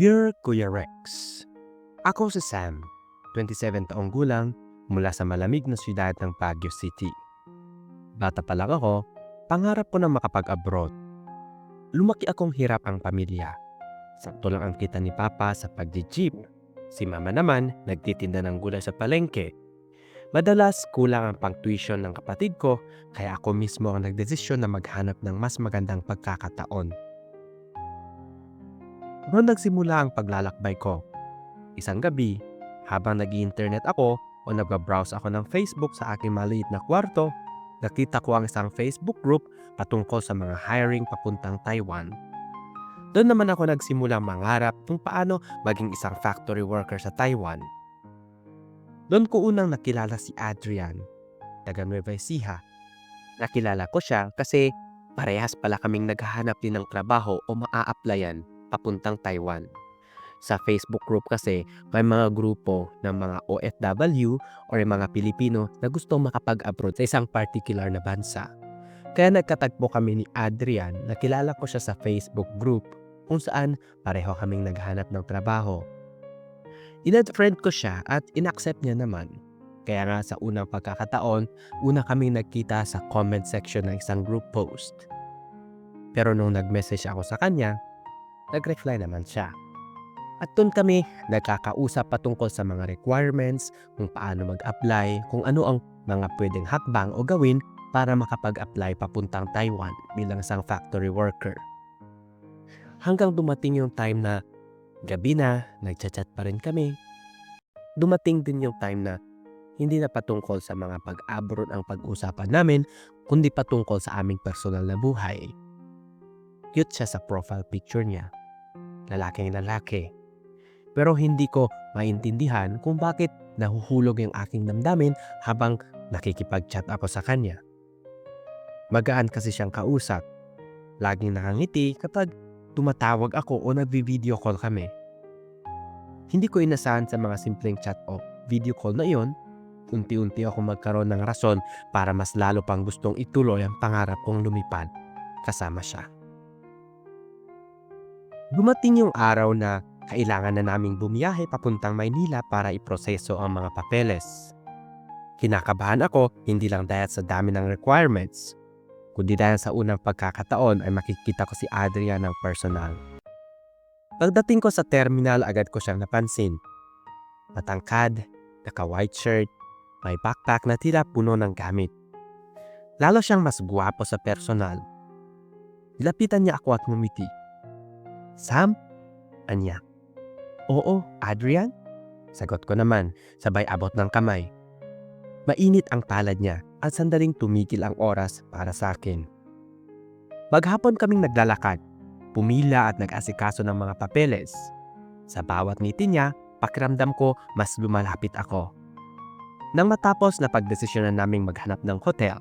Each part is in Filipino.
Dear Kuya Rex, Ako si Sam, 27 taong gulang mula sa malamig na siyudad ng Baguio City. Bata pa lang ako, pangarap ko na makapag-abroad. Lumaki akong hirap ang pamilya. Sakto lang ang kita ni Papa sa pagdi-jeep. Si Mama naman nagtitinda ng gulay sa palengke. Madalas kulang ang pang-tuition ng kapatid ko kaya ako mismo ang nagdesisyon na maghanap ng mas magandang pagkakataon. Noon nagsimula ang paglalakbay ko. Isang gabi, habang nag internet ako o nagbabrowse ako ng Facebook sa aking maliit na kwarto, nakita ko ang isang Facebook group patungkol sa mga hiring papuntang Taiwan. Doon naman ako nagsimula mangarap kung paano maging isang factory worker sa Taiwan. Doon ko unang nakilala si Adrian, taga Nueva Ecija. Nakilala ko siya kasi parehas pala kaming naghahanap din ng trabaho o maa-applyan papuntang Taiwan. Sa Facebook group kasi, may mga grupo ng mga OFW or mga Pilipino na gusto makapag-abroad sa isang particular na bansa. Kaya nagkatagpo kami ni Adrian na kilala ko siya sa Facebook group kung saan pareho kaming naghanap ng trabaho. Inad-friend ko siya at inaccept niya naman. Kaya nga sa unang pagkakataon, una kaming nagkita sa comment section ng isang group post. Pero nung nag-message ako sa kanya, nag-reply naman siya. At doon kami nagkakausap patungkol sa mga requirements, kung paano mag-apply, kung ano ang mga pwedeng hakbang o gawin para makapag-apply papuntang Taiwan bilang isang factory worker. Hanggang dumating yung time na gabi na, nagchat-chat pa rin kami. Dumating din yung time na hindi na patungkol sa mga pag-abroad ang pag-usapan namin, kundi patungkol sa aming personal na buhay. Cute siya sa profile picture niya. Lalaking lalaki. Pero hindi ko maintindihan kung bakit nahuhulog yung aking damdamin habang nakikipag-chat ako sa kanya. Magaan kasi siyang kausap. Laging nakangiti kapag tumatawag ako o nagvi-video call kami. Hindi ko inasahan sa mga simpleng chat o video call na iyon, unti-unti ako magkaroon ng rason para mas lalo pang gustong ituloy ang pangarap kong lumipad kasama siya. Dumating yung araw na kailangan na naming bumiyahe papuntang Maynila para iproseso ang mga papeles. Kinakabahan ako hindi lang dahil sa dami ng requirements, kundi dahil sa unang pagkakataon ay makikita ko si Adrian ng personal. Pagdating ko sa terminal agad ko siyang napansin. Matangkad, naka-white shirt, may backpack na tila puno ng gamit. Lalo siyang mas guwapo sa personal. Nilapitan niya ako at ngumiti. Sam? Anya. Oo, Adrian? Sagot ko naman, sabay abot ng kamay. Mainit ang palad niya at sandaling tumigil ang oras para sa akin. Maghapon kaming naglalakad, pumila at nag-asikaso ng mga papeles. Sa bawat ngiti niya, pakiramdam ko mas lumalapit ako. Nang matapos na pagdesisyonan naming maghanap ng hotel,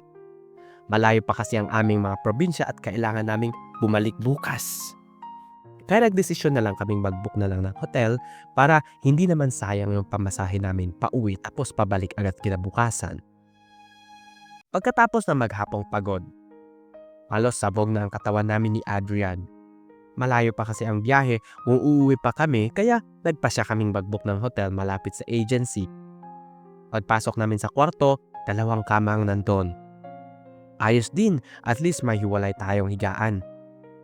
malayo pa kasi ang aming mga probinsya at kailangan naming bumalik bukas. Kaya nagdesisyon na lang kaming mag-book na lang ng hotel para hindi naman sayang yung pamasahe namin pauwi tapos pabalik agad kinabukasan. Pagkatapos na maghapong pagod, halos sabog na ang katawan namin ni Adrian. Malayo pa kasi ang biyahe uuwi pa kami kaya nagpasya kaming mag-book ng hotel malapit sa agency. Pagpasok namin sa kwarto, dalawang kama ang nandun. Ayos din, at least may hiwalay tayong higaan.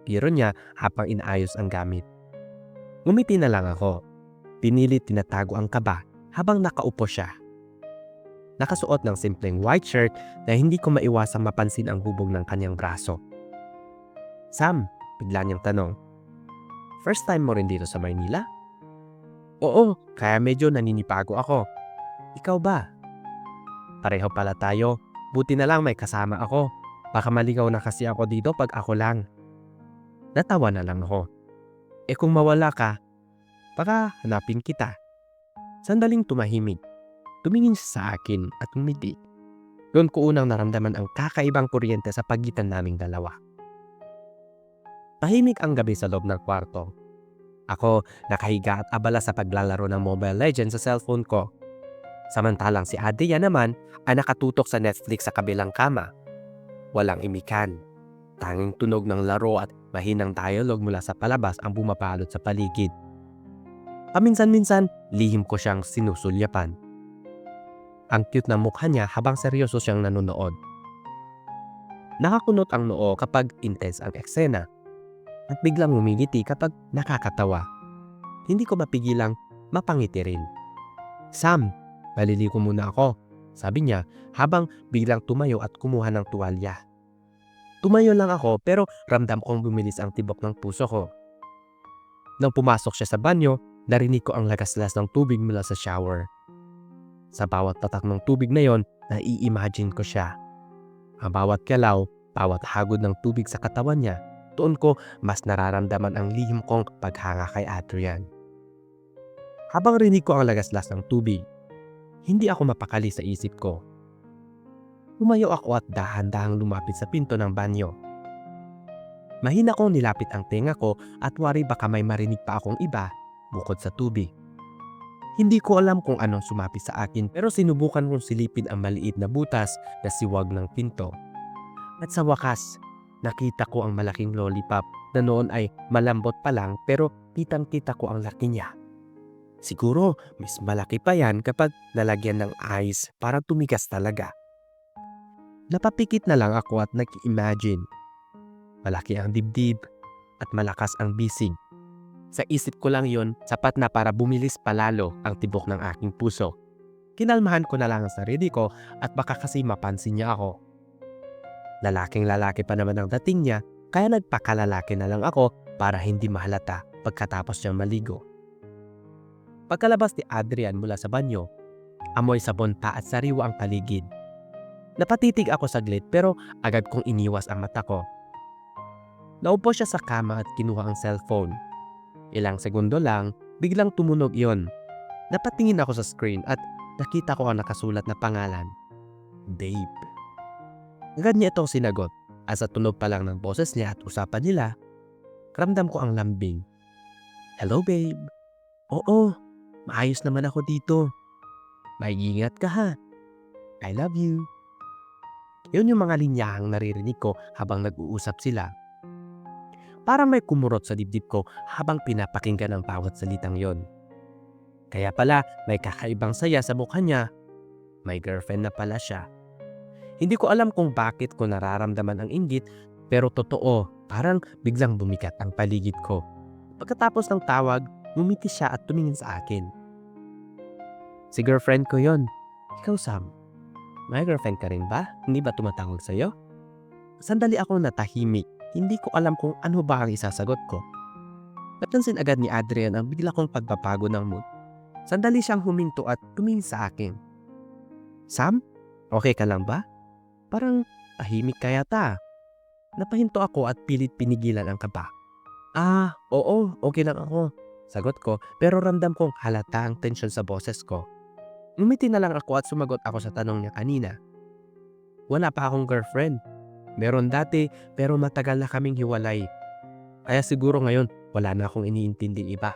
Biro niya habang inaayos ang gamit. Ngumiti na lang ako. Pinilit tinatago ang kaba habang nakaupo siya. Nakasuot ng simpleng white shirt na hindi ko maiwasang mapansin ang hubog ng kanyang braso. Sam, bigla niyang tanong. First time mo rin dito sa Maynila? Oo, kaya medyo naninipago ako. Ikaw ba? Pareho pala tayo. Buti na lang may kasama ako. Baka maligaw na kasi ako dito pag ako lang. Natawa na lang ako. Eh kung mawala ka, baka hanapin kita. Sandaling tumahimik. Tumingin siya sa akin at umiti. Doon ko unang naramdaman ang kakaibang kuryente sa pagitan naming dalawa. Tahimik ang gabi sa loob ng kwarto. Ako nakahiga at abala sa paglalaro ng Mobile Legends sa cellphone ko. Samantalang si Adia naman ay nakatutok sa Netflix sa kabilang kama. Walang imikan. Tanging tunog ng laro at mahinang dialogue mula sa palabas ang bumapalot sa paligid. Paminsan-minsan, lihim ko siyang sinusulyapan. Ang cute na mukha niya habang seryoso siyang nanonood. Nakakunot ang noo kapag intense ang eksena at biglang umingiti kapag nakakatawa. Hindi ko mapigilang mapangiti rin. Sam, maliligo muna ako, sabi niya habang biglang tumayo at kumuha ng tuwalya. Tumayo lang ako pero ramdam kong bumilis ang tibok ng puso ko. Nang pumasok siya sa banyo, narinig ko ang lagaslas ng tubig mula sa shower. Sa bawat tatak ng tubig na yon, nai-imagine ko siya. Ang bawat kalaw, bawat hagod ng tubig sa katawan niya, doon ko mas nararamdaman ang lihim kong paghanga kay Adrian. Habang rinig ko ang lagaslas ng tubig, hindi ako mapakali sa isip ko. Tumayo ako at dahan-dahang lumapit sa pinto ng banyo. Mahina kong nilapit ang tenga ko at wari baka may marinig pa akong iba bukod sa tubig. Hindi ko alam kung anong sumapi sa akin pero sinubukan kong silipin ang maliit na butas na siwag ng pinto. At sa wakas, nakita ko ang malaking lollipop na noon ay malambot pa lang pero kitang-kita ko ang laki niya. Siguro, mas malaki pa yan kapag nalagyan ng ice para tumigas talaga. Napapikit na lang ako at nag-imagine. Malaki ang dibdib at malakas ang bisig. Sa isip ko lang yon sapat na para bumilis palalo ang tibok ng aking puso. Kinalmahan ko na lang ang sarili ko at baka kasi mapansin niya ako. Lalaking lalaki pa naman ang dating niya kaya nagpakalalaki na lang ako para hindi mahalata pagkatapos niyang maligo. Pagkalabas ni Adrian mula sa banyo, amoy sabon pa at sariwa ang paligid. Napatitig ako saglit pero agad kong iniwas ang mata ko. Naupo siya sa kama at kinuha ang cellphone. Ilang segundo lang, biglang tumunog iyon. Napatingin ako sa screen at nakita ko ang nakasulat na pangalan. Dave. Agad niya itong sinagot. As sa tunog pa lang ng boses niya at usapan nila, ramdam ko ang lambing. Hello babe. Oo, maayos naman ako dito. May ingat ka ha. I love you. Yun yung mga linyahang naririnig ko habang nag-uusap sila. Parang may kumurot sa dibdib ko habang pinapakinggan ang bawat salitang yon. Kaya pala may kakaibang saya sa mukha niya. May girlfriend na pala siya. Hindi ko alam kung bakit ko nararamdaman ang inggit pero totoo parang biglang bumikat ang paligid ko. Pagkatapos ng tawag, ngumiti siya at tumingin sa akin. Si girlfriend ko yon. Ikaw Sam, may girlfriend ka rin ba? Hindi ba tumatawag sa'yo? Sandali akong natahimik. Hindi ko alam kung ano ba ang isasagot ko. Napansin agad ni Adrian ang bigla kong pagpapago ng mood. Sandali siyang huminto at tumingin sa akin. Sam, okay ka lang ba? Parang tahimik ka yata. Napahinto ako at pilit pinigilan ang kaba. Ah, oo, okay lang ako. Sagot ko pero ramdam kong halata ang tensyon sa boses ko. Umiti na lang ako at sumagot ako sa tanong niya kanina. Wala pa akong girlfriend. Meron dati pero matagal na kaming hiwalay. Kaya siguro ngayon wala na akong iniintinding iba.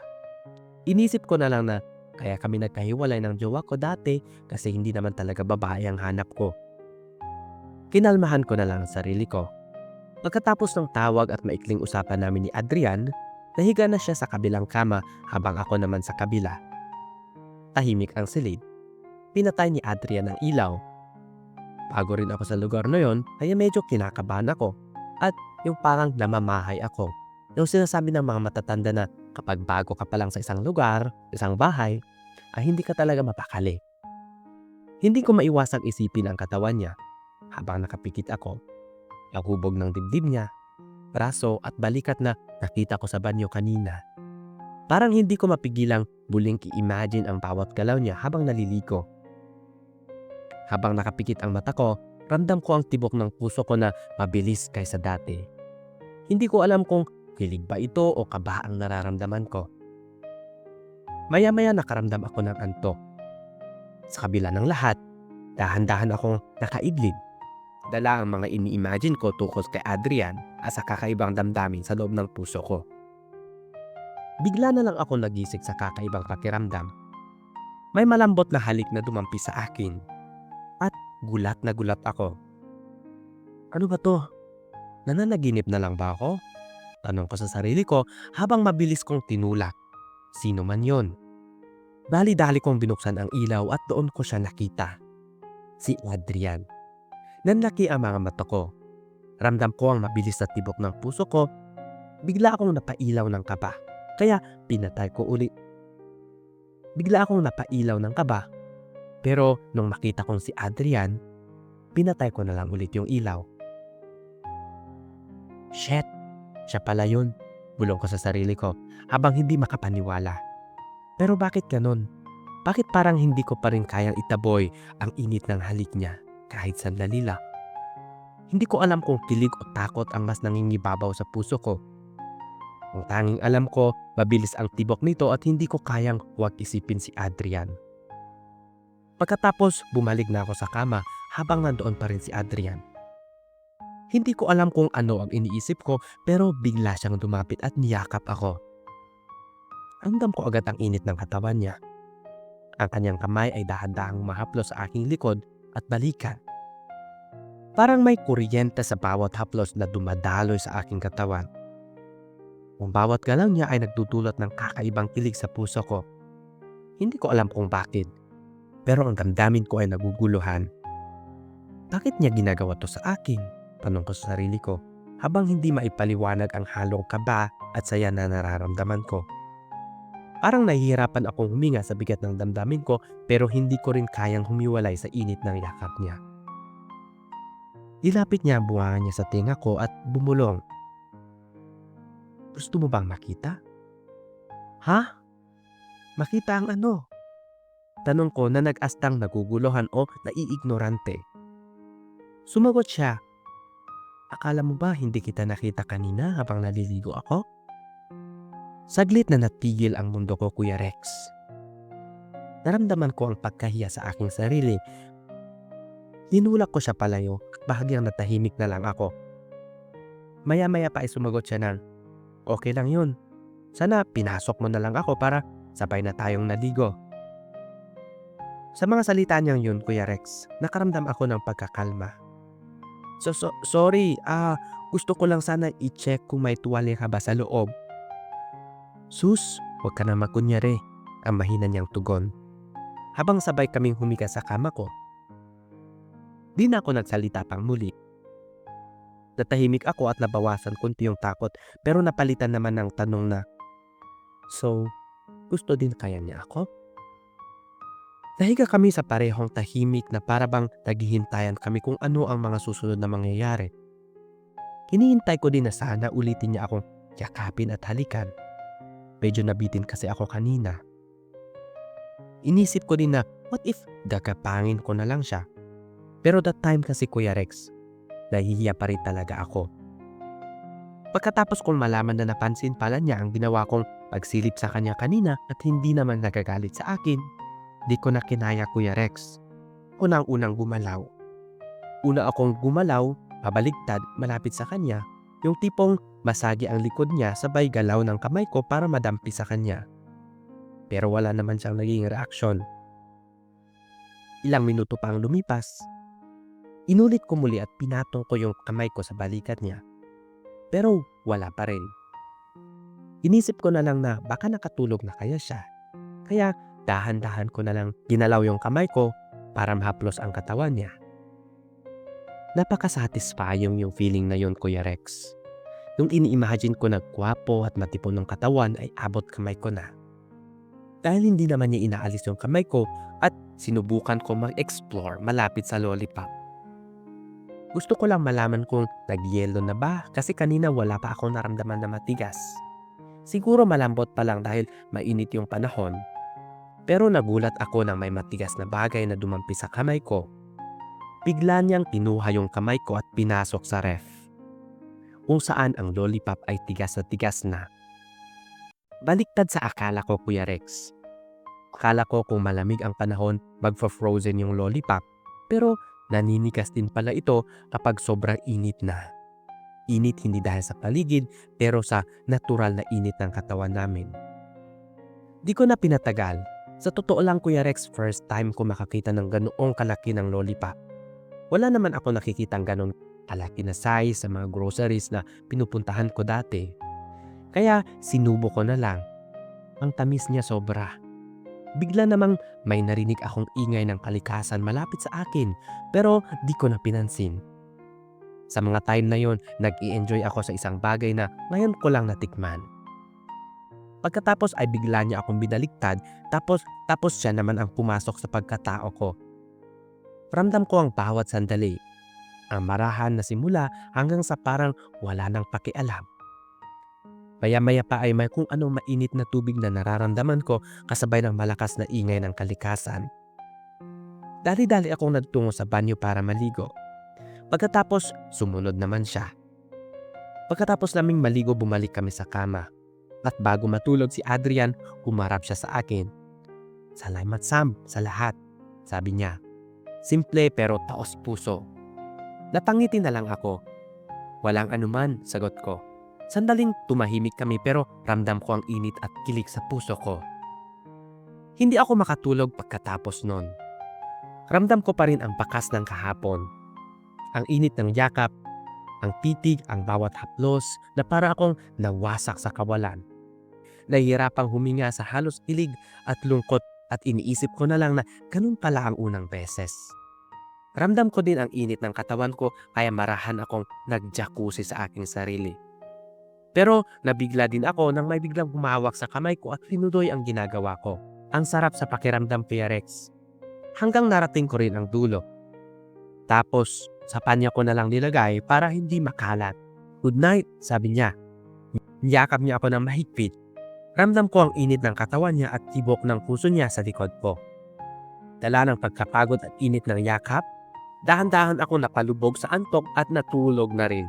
Inisip ko na lang na kaya kami nagkahiwalay ng jowa ko dati kasi hindi naman talaga babae ang hanap ko. Kinalmahan ko na lang ang sarili ko. Pagkatapos ng tawag at maikling usapan namin ni Adrian, nahiga na siya sa kabilang kama habang ako naman sa kabila. Tahimik ang silid. Pinatay ni Adrian ang ilaw. Bago rin ako sa lugar na yon, kaya medyo kinakabahan ako. At yung parang namamahay ako. Yung sinasabi ng mga matatanda na kapag bago ka pa lang sa isang lugar, isang bahay, ay hindi ka talaga mapakali. Hindi ko maiwasang isipin ang katawan niya habang nakapikit ako. Ang hubog ng dibdib niya, braso at balikat na nakita ko sa banyo kanina. Parang hindi ko mapigilang buling i-imagine ang bawat galaw niya habang naliligo. Habang nakapikit ang mata ko, ramdam ko ang tibok ng puso ko na mabilis kaysa dati. Hindi ko alam kung kilig ba ito o kaba ang nararamdaman ko. Maya-maya nakaramdam ako ng antok. Sa kabila ng lahat, dahan-dahan akong nakaidlid. Dala ang mga ini-imagine ko tungkol kay Adrian at sa kakaibang damdamin sa loob ng puso ko. Bigla na lang ako nagising sa kakaibang pakiramdam. May malambot na halik na dumampi sa akin. At gulat na gulat ako. Ano ba to? Nananaginip na lang ba ako? Tanong ko sa sarili ko habang mabilis kong tinulak. Sino man yon? Dali-dali kong binuksan ang ilaw at doon ko siya nakita. Si Adrian. Nanlaki ang mga mata ko. Ramdam ko ang mabilis na tibok ng puso ko. Bigla akong napailaw ng kaba. Kaya pinatay ko ulit. Bigla akong napailaw ng kaba. Pero nung makita kong si Adrian, pinatay ko na lang ulit yung ilaw. Shit! Siya pala yun. Bulong ko sa sarili ko habang hindi makapaniwala. Pero bakit ganun? Bakit parang hindi ko pa rin kayang itaboy ang init ng halik niya kahit sandali lang? Hindi ko alam kung kilig o takot ang mas nangingibabaw sa puso ko. Ang tanging alam ko, mabilis ang tibok nito at hindi ko kayang huwag isipin si Adrian. Pagkatapos, bumalik na ako sa kama habang nandoon pa rin si Adrian. Hindi ko alam kung ano ang iniisip ko pero bigla siyang dumapit at niyakap ako. Ramdam ko agad ang init ng katawan niya. Ang kanyang kamay ay dahan-dahang mahaplos sa aking likod at balikan. Parang may kuryente sa bawat haplos na dumadaloy sa aking katawan. Ang bawat galaw niya ay nagdudulot ng kakaibang kilig sa puso ko. Hindi ko alam kung bakit, pero ang damdamin ko ay naguguluhan. Bakit niya ginagawa to sa akin? Tanong ko sa sarili ko habang hindi maipaliwanag ang halong kaba at saya na nararamdaman ko. Parang nahihirapan akong huminga sa bigat ng damdamin ko pero hindi ko rin kayang humiwalay sa init ng yakap niya. Nilapit niya ang buwangan niya sa tinga ko at bumulong. Gusto mo bang makita? Ha? Makita ang ano? Tanong ko na nag-astang naguguluhan o naiignorante. Sumagot siya. Akala mo ba hindi kita nakita kanina habang naliligo ako? Saglit na natigil ang mundo ko, Kuya Rex. Naramdaman ko ang pagkahiya sa aking sarili. Dinulak ko siya palayo, bahagyang natahimik na lang ako. Maya-maya pa ay sumagot siya ng, Okay lang yun. Sana pinasok mo na lang ako para sabay na tayong naligo. Sa mga salita niyang yun, Kuya Rex, nakaramdam ako ng pagkakalma. So, so sorry, ah, gusto ko lang sana i-check kung may tuwalya ka ba sa loob. Sus, huwag ka na makunyari, ang mahina niyang tugon. Habang sabay kaming humiga sa kama ko. Di na ako nagsalita pang muli. Natahimik ako at nabawasan kunti yung takot pero napalitan naman ng tanong na, So, gusto din kaya niya ako? Nahiga kami sa parehong tahimik na parabang naghihintayan kami kung ano ang mga susunod na mangyayari. Hinihintay ko din na sana ulitin niya akong yakapin at halikan. Medyo nabitin kasi ako kanina. Inisip ko din na what if gagapangin ko na lang siya. Pero that time kasi Kuya Rex, nahihiya pa rin talaga ako. Pagkatapos kong malaman na napansin pala niya ang ginawa kong pagsilip sa kanya kanina at hindi naman nagagalit sa akin, di ko na kinaya Kuya Rex. Unang-unang gumalaw. Una akong gumalaw, pabaligtad, malapit sa kanya, yung tipong masagi ang likod niya sabay galaw ng kamay ko para madampi sa kanya. Pero wala naman siyang naging reaksyon. Ilang minuto pa ang lumipas. Inulit ko muli at pinatong ko yung kamay ko sa balikat niya. Pero wala pa rin. Inisip ko na lang na baka nakatulog na kaya siya. Kaya dahan-dahan ko na lang ginalaw yung kamay ko para mahaplos ang katawan niya. Napaka-satisfying yung feeling na yon Kuya Rex. Nung ini-imagine ko na at matipon ng katawan ay abot kamay ko na. Dahil hindi naman niya inaalis yung kamay ko at sinubukan ko mag-explore malapit sa lollipop. Gusto ko lang malaman kung nagyelo na ba kasi kanina wala pa akong naramdaman na matigas. Siguro malambot pa lang dahil mainit yung panahon. Pero nagulat ako nang may matigas na bagay na dumampi sa kamay ko. Bigla niyang kinuha yung kamay ko at pinasok sa ref. Kung saan ang lollipop ay tigas na tigas na. Baliktad sa akala ko, Kuya Rex. Akala ko kung malamig ang panahon, magfa-frozen yung lollipop. Pero naninigas din pala ito kapag sobrang init na. Init hindi dahil sa paligid pero sa natural na init ng katawan namin. Di ko na pinatagal. Sa totoo lang Kuya Rex, first time ko makakita ng ganoong kalaki ng lollipop. Wala naman ako nakikitang ganon kalaki na size sa mga groceries na pinupuntahan ko dati. Kaya sinubo ko na lang. Ang tamis niya sobra. bigla namang may narinig akong ingay ng kalikasan malapit sa akin pero di ko na pinansin. Sa mga time na yon, nag enjoy ako sa isang bagay na ngayon ko lang natikman. Pagkatapos ay bigla niya akong binaliktad tapos tapos siya naman ang pumasok sa pagkatao ko. Ramdam ko ang bawat sandali. Ang marahan na simula hanggang sa parang wala nang pakialam. Maya-maya pa ay may kung anong mainit na tubig na nararamdaman ko kasabay ng malakas na ingay ng kalikasan. Dali-dali akong nagtungo sa banyo para maligo. Pagkatapos, sumunod naman siya. Pagkatapos naming maligo, bumalik kami sa kama. At bago matulog si Adrian, humarap siya sa akin. Salamat Sam, sa lahat, sabi niya. Simple pero taos puso. Napangiti na lang ako. Walang anuman, sagot ko. Sandaling tumahimik kami pero ramdam ko ang init at kilig sa puso ko. Hindi ako makatulog pagkatapos nun. Ramdam ko pa rin ang bakas ng kahapon. Ang init ng yakap, ang titig, ang bawat haplos na para akong nawasak sa kawalan. Nahihirapang huminga sa halos kilig at lungkot at iniisip ko na lang na ganun pala ang unang beses. Ramdam ko din ang init ng katawan ko kaya marahan akong nag-jacuzzi sa aking sarili. Pero nabigla din ako nang may biglang humawak sa kamay ko at tinudoy ang ginagawa ko. Ang sarap sa pakiramdam PRX. Hanggang narating ko rin ang dulo. Tapos, sa panya ko na lang nilagay para hindi makalat. Good night, sabi niya. Niyakap niya ako ng mahigpit. Ramdam ko ang init ng katawan niya at tibok ng puso niya sa likod ko. Dala ng pagkapagod at init ng yakap, dahan-dahan ako napalubog sa antok at natulog na rin.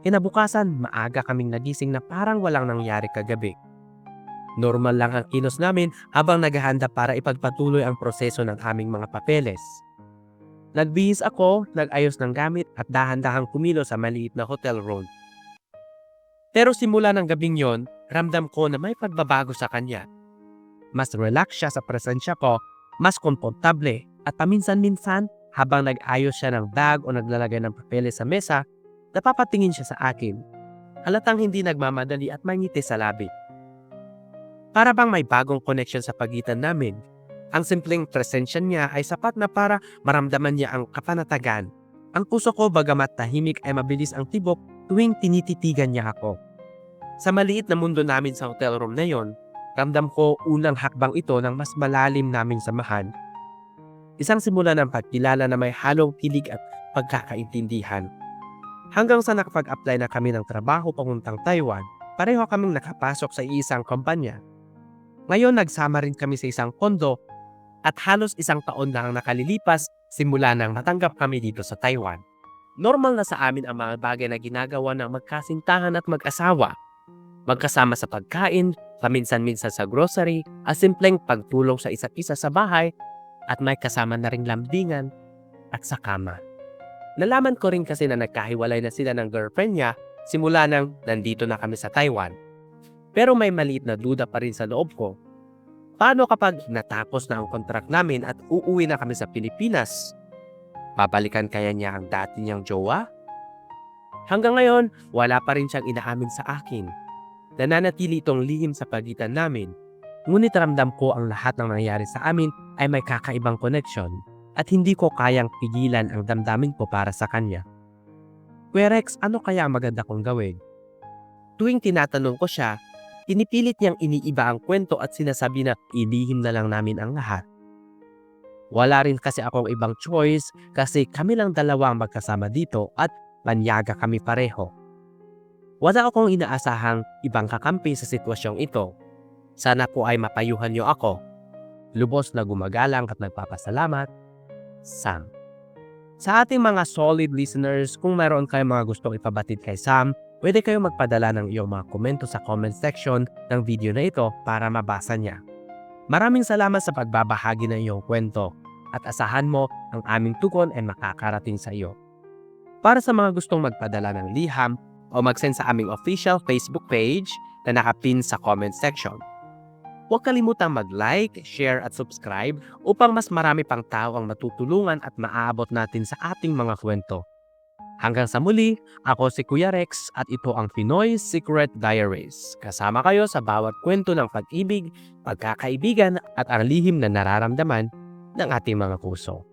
Kinabukasan, maaga kaming nagising na parang walang nangyari kagabi. Normal lang ang kinos namin habang naghahanda para ipagpatuloy ang proseso ng aming mga papeles. Nagbihis ako, nag-ayos ng gamit at dahan-dahang kumilo sa maliit na hotel room. Pero simula ng gabing yon, ramdam ko na may pagbabago sa kanya. Mas relax siya sa presensya ko, mas komportable at paminsan-minsan habang nag-ayos siya ng bag o naglalagay ng papeles sa mesa, Napapatingin siya sa akin. Halatang hindi nagmamadali at may ngiti sa labi. Para bang may bagong connection sa pagitan namin. Ang simpleng presensya niya ay sapat na para maramdaman niya ang kapanatagan. Ang puso ko bagamat tahimik ay mabilis ang tibok tuwing tinititigan niya ako. Sa maliit na mundo namin sa hotel room na yon, ramdam ko unang hakbang ito ng mas malalim naming samahan. Isang simula ng pagkilala na may halong kilig at pagkakaintindihan. Hanggang sa nakapag-apply na kami ng trabaho papuntang Taiwan, pareho kaming nakapasok sa isang kumpanya. Ngayon nagsama rin kami sa isang kondo at halos isang taon na ang nakalilipas simula nang natanggap kami dito sa Taiwan. Normal na sa amin ang mga bagay na ginagawa ng magkasintahan at mag-asawa. Magkasama sa pagkain, paminsan-minsan sa grocery, at simpleng pagtulong sa isa't isa sa bahay, at may kasama na ring lambingan at sa kama. Nalaman ko rin kasi na nagkahiwalay na sila ng girlfriend niya simula nang nandito na kami sa Taiwan. Pero may maliit na duda pa rin sa loob ko. Paano kapag natapos na ang kontrak namin at uuwi na kami sa Pilipinas? Babalikan kaya niya ang dati niyang jowa? Hanggang ngayon, wala pa rin siyang inaamin sa akin. Nananatili itong lihim sa pagitan namin. Ngunit ramdam ko ang lahat ng nangyari sa amin ay may kakaibang connection at hindi ko kayang pigilan ang damdamin ko para sa kanya. Kuya Rex, ano kaya ang maganda kong gawin? Tuwing tinatanong ko siya, pinipilit niyang iniiba ang kwento at sinasabi na ilihim na lang namin ang lahat. Wala rin kasi akong ibang choice kasi kami lang dalawa ang magkasama dito at banyaga kami pareho. Wala akong inaasahang ibang kakampi sa sitwasyong ito. Sana po ay mapayuhan niyo ako. Lubos na gumagalang at nagpapasalamat, Sam. Sa ating mga solid listeners, kung mayroon kayong mga gustong ipabatid kay Sam, pwede kayong magpadala ng iyong mga komento sa comment section ng video na ito para mabasa niya. Maraming salamat sa pagbabahagi ng iyong kwento at asahan mo ang aming tugon ay makakarating sa iyo. Para sa mga gustong magpadala ng liham o mag-send sa aming official Facebook page na nakapin sa comment section. Huwag kalimutang mag-like, share at subscribe upang mas marami pang tao ang matutulungan at maaabot natin sa ating mga kwento. Hanggang sa muli, ako si Kuya Rex at ito ang Pinoy Secret Diaries. Kasama kayo sa bawat kwento ng pag-ibig, pagkakaibigan at ang lihim na nararamdaman ng ating mga puso.